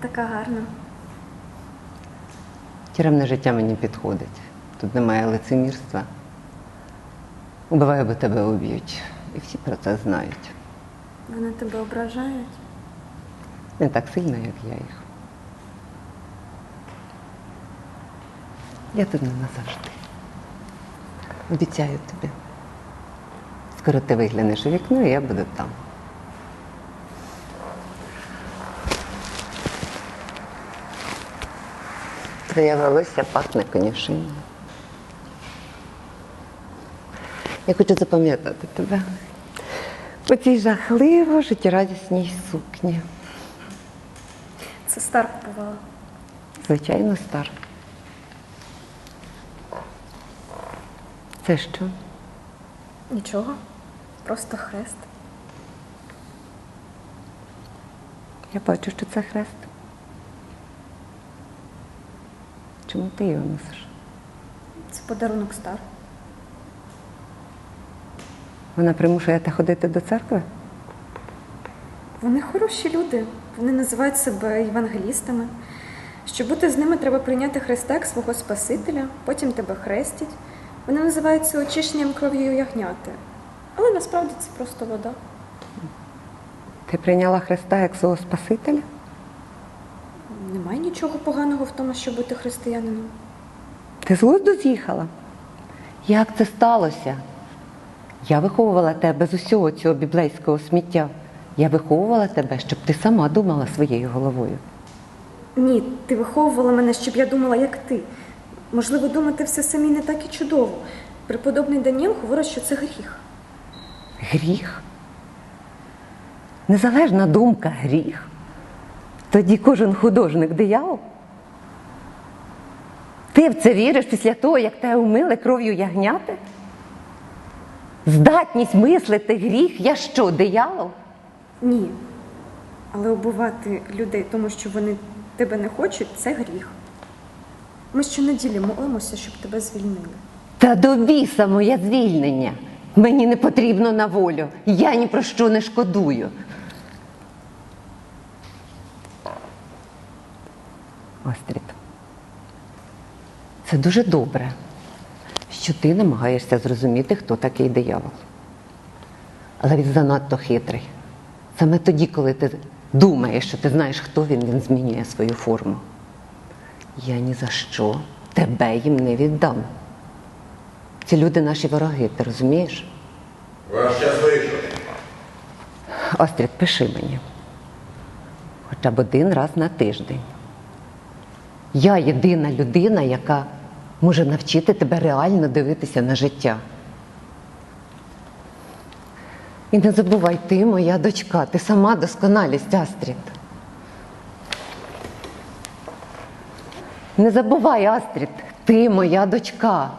Ти така гарна. Тюремне життя мені підходить. Тут немає лицемірства. Убиваю, бо тебе уб'ють. І всі про це знають. Вони тебе ображають. Не так сильно, як я їх. Я тут не назавжди. Обіцяю тобі. Скоро ти виглянеш у вікно, і я буду там. Твоє пахне конюшиною. Я хочу запам'ятати тебе. У цій жахливо життєрадісній сукні. Це стар купувала. Звичайно, стар. Це що? Нічого. Просто хрест. Я бачу, що це хрест. Чому ти його носиш? Це подарунок стар. Вона примушує тебе ходити до церкви? Вони хороші люди. Вони називають себе євангелістами. Щоб бути з ними, треба прийняти Христа як свого Спасителя, потім тебе хрестять. Вони називаються очищенням кров'ю ягняти. Але насправді це просто вода. Ти прийняла Христа як свого Спасителя? Нічого поганого в тому, щоб бути християнином. Ти з глузду з'їхала? Як це сталося? Я виховувала тебе без усього цього біблейського сміття. Я виховувала тебе, щоб ти сама думала своєю головою. Ні, ти виховувала мене, щоб я думала, як ти. Можливо, думати все самі не так і чудово. Преподобний Даніл говорить, що це гріх. Гріх? Незалежна думка гріх. Тоді кожен художник диявол. Ти в це віриш після того, як тебе умили кров'ю ягняти? Здатність мислити гріх, я що, диявол? Ні. Але убивати людей, тому що вони тебе не хочуть, це гріх. Ми щонеділі молимося, щоб тебе звільнили. Та до біса моє звільнення. Мені не потрібно на волю. Я ні про що не шкодую. Острід. Це дуже добре, що ти намагаєшся зрозуміти, хто такий диявол. Але він занадто хитрий. Саме тоді, коли ти думаєш, що ти знаєш, хто він, він змінює свою форму. Я ні за що тебе їм не віддам. Ці люди наші вороги, ти розумієш? Ваш час вийшов. Острід, пиши мені. Хоча б один раз на тиждень. Я єдина людина, яка може навчити тебе реально дивитися на життя. І не забувай, ти моя дочка, ти сама досконалість, Астрід. Не забувай, Астрід, ти моя дочка.